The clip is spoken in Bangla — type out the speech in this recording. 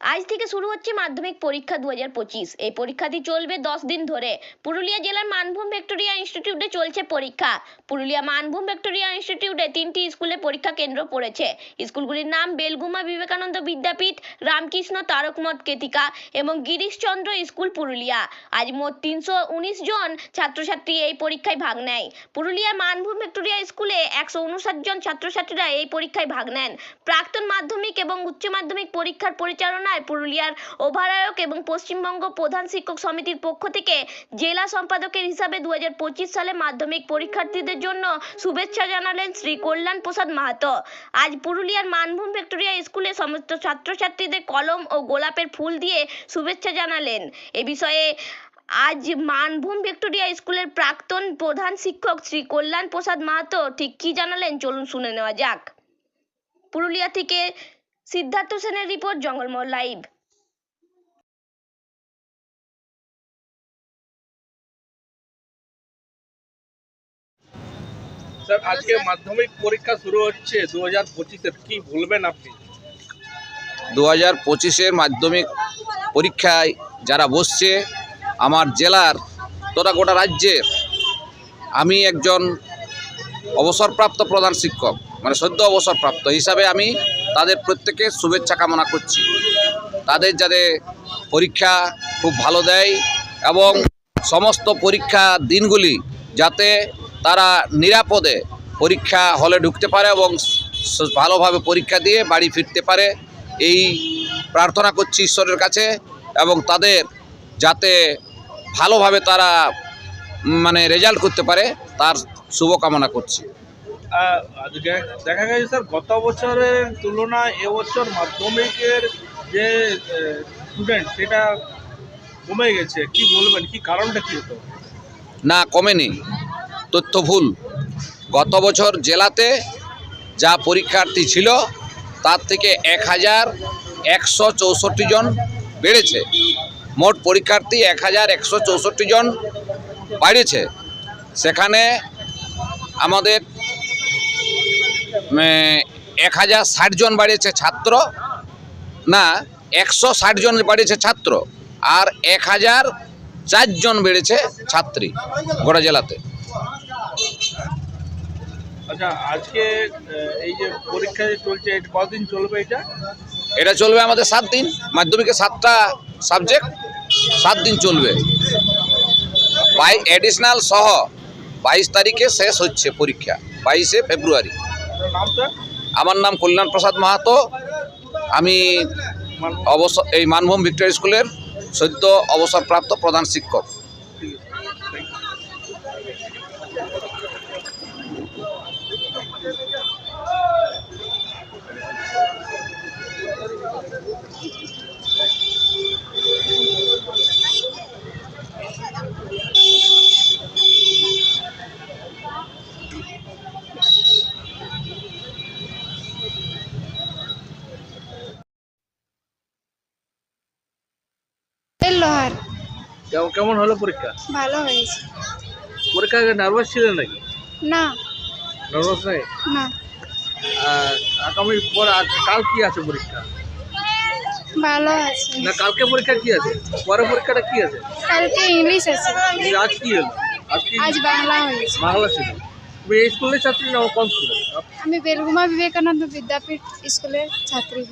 আজ থেকে শুরু হচ্ছে মাধ্যমিক পরীক্ষা দু হাজার পঁচিশ। এই পরীক্ষাটি চলবে দশ দিন ধরে। পুরুলিয়া জেলার মানভূম ভিক্টোরিয়া ইনস্টিটিউটে চলছে পরীক্ষা। পুরুলিয়া মানভূম ভিক্টোরিয়া ইনস্টিটিউটে তিনটি স্কুলে পরীক্ষা কেন্দ্র পড়েছে। স্কুলগুলির নাম বেলগুমা বিবেকানন্দ বিদ্যাপীঠ, রামকৃষ্ণ তারকমঠ কেতিকা এবং গিরিশচন্দ্র স্কুল পুরুলিয়া। আজ মোট তিনশো উনিশ জন ছাত্রছাত্রী এই পরীক্ষায় ভাগ নেয়। পুরুলিয়ার মানভূম ভিক্টোরিয়া স্কুলে একশো উনষাট জন ছাত্রছাত্রীরা এই পরীক্ষায় ভাগ নেন। প্রাক্তন মাধ্যমিক এবং উচ্চ মাধ্যমিক পরীক্ষার পরিচালনায় পুরুলিয়ার ওভারায়ক এবং পশ্চিমবঙ্গ প্রধান শিক্ষক সমিতির পক্ষ থেকে জেলা সম্পাদকের হিসাবে দু সালে মাধ্যমিক পরীক্ষার্থীদের জন্য শুভেচ্ছা জানালেন শ্রী কল্যাণ প্রসাদ মাহাতো। আজ পুরুলিয়ার মানভূম ভিক্টোরিয়া স্কুলে সমস্ত ছাত্রছাত্রীদের কলম ও গোলাপের ফুল দিয়ে শুভেচ্ছা জানালেন। এ বিষয়ে আজ মানভূম ভিক্টোরিয়া স্কুলের প্রাক্তন প্রধান শিক্ষক শ্রী কল্যাণ প্রসাদ মাহাতো ঠিক কি জানালেন চলুন শুনে নেওয়া যাক। পুরুলিয়া থেকে সিদ্ধার্থ সেনের রিপোর্ট জঙ্গলমহল লাইভ। স্যার আজকে মাধ্যমিক পরীক্ষা শুরু হচ্ছে দু হাজার পঁচিশের। কি বলবেন আপনি? দু হাজার পঁচিশের মাধ্যমিক পরীক্ষায় যারা বসছে আমার জেলার তথা গোটা রাজ্যের আমি একজন অবসরপ্রাপ্ত প্রধান শিক্ষক মানে সদ্য অবসরপ্রাপ্ত হিসাবে আমি তাদের প্রত্যেকে শুভেচ্ছা কামনা করছি। তাদের যাতে পরীক্ষা খুব ভালো দেয় এবং সমস্ত পরীক্ষা দিনগুলি যাতে তারা নিরাপদে পরীক্ষা হলে ঢুকতে পারে এবং ভালোভাবে পরীক্ষা দিয়ে বাড়ি ফিরতে পারে, এই প্রার্থনা করছি ঈশ্বরের কাছে এবং তাদের যাতে ভালোভাবে তারা মানে রেজাল্ট করতে পারে, তার শুভকামনা করছি। আজকে দেখা গেছে স্যার গত বছরের তুলনায় এবছর মাধ্যমিকের যে স্টুডেন্ট সেটা কমে গেছে। কি বলবেন? কি কারণটা কি হতো? না কমেনি। তথ্য ভুল। গত বছর জেলাতে যা পরীক্ষার্থী ছিল তার থেকে এক হাজার একশো চৌষট্টি জন বেড়েছে। মোট পরীক্ষার্থী এক হাজার একশো চৌষট্টি জন বাড়িয়েছে। সেখানে আমাদের এক হাজার ষাট জন বাড়িয়েছে ছাত্র না একশো ষাট জন বাড়িয়েছে ছাত্র আর এক হাজার চারজন বেড়েছে ছাত্রী গোটা জেলাতে। আচ্ছা আজকে এই যে পরীক্ষা যে চলছে এটা কতদিন চলবে এটা? এটা চলবে আমাদের সাত দিন মাধ্যমিকে সাতটা সাবজেক্ট সাত দিন চলবে। বাই অ্যাডিশনাল সহ বাইশ তারিখে শেষ হচ্ছে পরীক্ষা, বাইশে ফেব্রুয়ারি। আমার নাম কল্যাণ প্রসাদ মাহাতো। আমি অবসর, এই মানভূম ভিক্টোরিয়া স্কুলের সদ্য অবসরপ্রাপ্ত প্রধান শিক্ষক। লোহার। কেমন- হলো পরীক্ষা? ভালো হয়েছে। পরীক্ষা নার্ভাস ছিলেন নাকি? না। নার্ভাস নাই? না। আগামী পর কাল কি আছে পরীক্ষা? ভালো আছে। না কালকে পরীক্ষা কি আছে? পরের পরীক্ষাটা কি আছে? কালকে ইংলিশ আছে। আজ কি হলো? আজ বাংলা হয়েছে। বাংলা ছিল। তুমি এই স্কুলের ছাত্রী না কোন স্কুলে আমি বেলগুমা বিবেকানন্দ বিদ্যাপীঠ স্কুলের ছাত্রী।